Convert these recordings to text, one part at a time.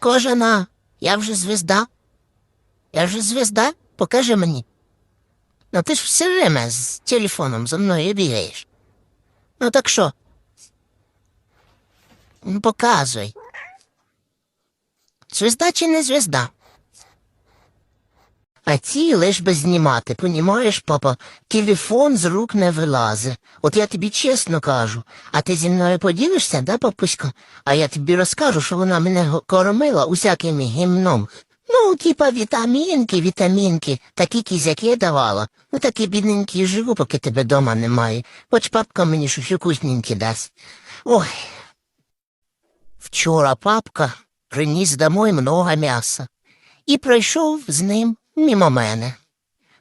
Кожана, я вже звізда. Я вже звізда, покажи мені. Ну ти ж все время з телефоном за мною бігаєш. Ну так що? Ну, показуй. Звізда чи не звізда? А ці лиш би знімати, понімаєш, папа, телефон з рук не вилазе. От я тобі чесно кажу, а ти зі мною поділишся, да, папусько? А я тобі розкажу, що вона мене кормила усяким гімном. Ну, типа вітамінки, вітамінки, такі кізяки давала. Ну такі бідненькі живу, поки тебе дома немає. Хоч папка мені щось вкусненьке дасть. Ой. Вчора папка приніс домой много м'яса і пройшов з ним мимо мене.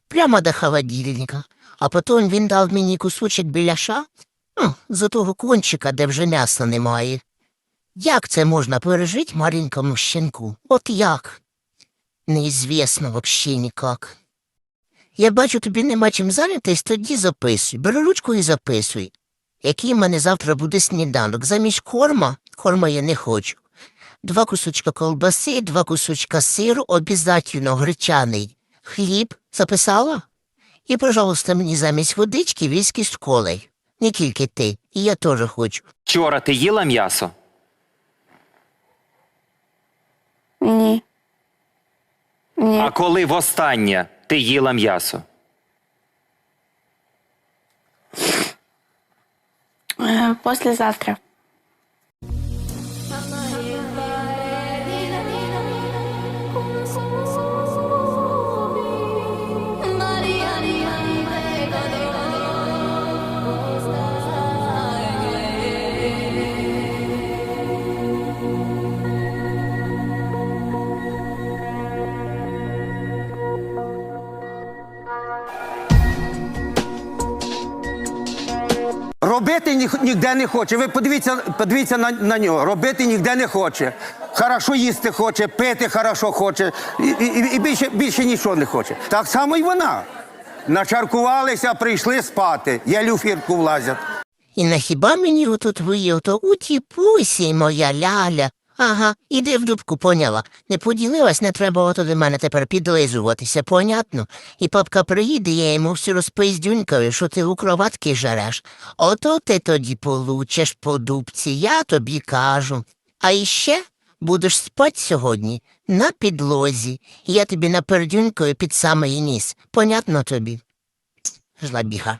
Прямо до холодильника. А потім він дав мені кусочок біляша ну, з того кончика, де вже м'яса немає. Як це можна пережити маленькому щенку? От як? Неізвісно вообще ніяк. Я бачу, тобі нема чим зайнятись, тоді записуй. Бери ручку і записуй. Який в мене завтра буде сніданок? Замість корма, корма я не хочу. Два кусочка колбаси, два кусочка сиру, обязательно гречаний. Хліб записала? І, пожалуйста, мені замість водички віскі з колою. Не тільки ти, і я теж хочу. Вчора ти їла м'ясо? Ні. Ні. А коли востаннє ти їла м'ясо? Е, Послезавтра. Робити ні, ніде не хоче. Ви подивіться, подивіться на, на нього. Робити ніде не хоче. Хорошо їсти хоче, пити хорошо хоче. І, і, і більше, більше нічого не хоче. Так само і вона. Начаркувалися, прийшли спати. Я люфірку влазять. І на хіба мені отут ото то утіпуйся, моя ляля. Ага, іди в дубку, поняла. Не поділилась, не треба ото до мене тепер підлизуватися, понятно? І папка приїде, я йому всю розпиздюнькаю, що ти у кроватки жареш. Ото ти тоді получиш по дубці, я тобі кажу. А іще будеш спать сьогодні на підлозі. Я тобі напердюнькаю під самий ніс. Понятно тобі? Жлабіга.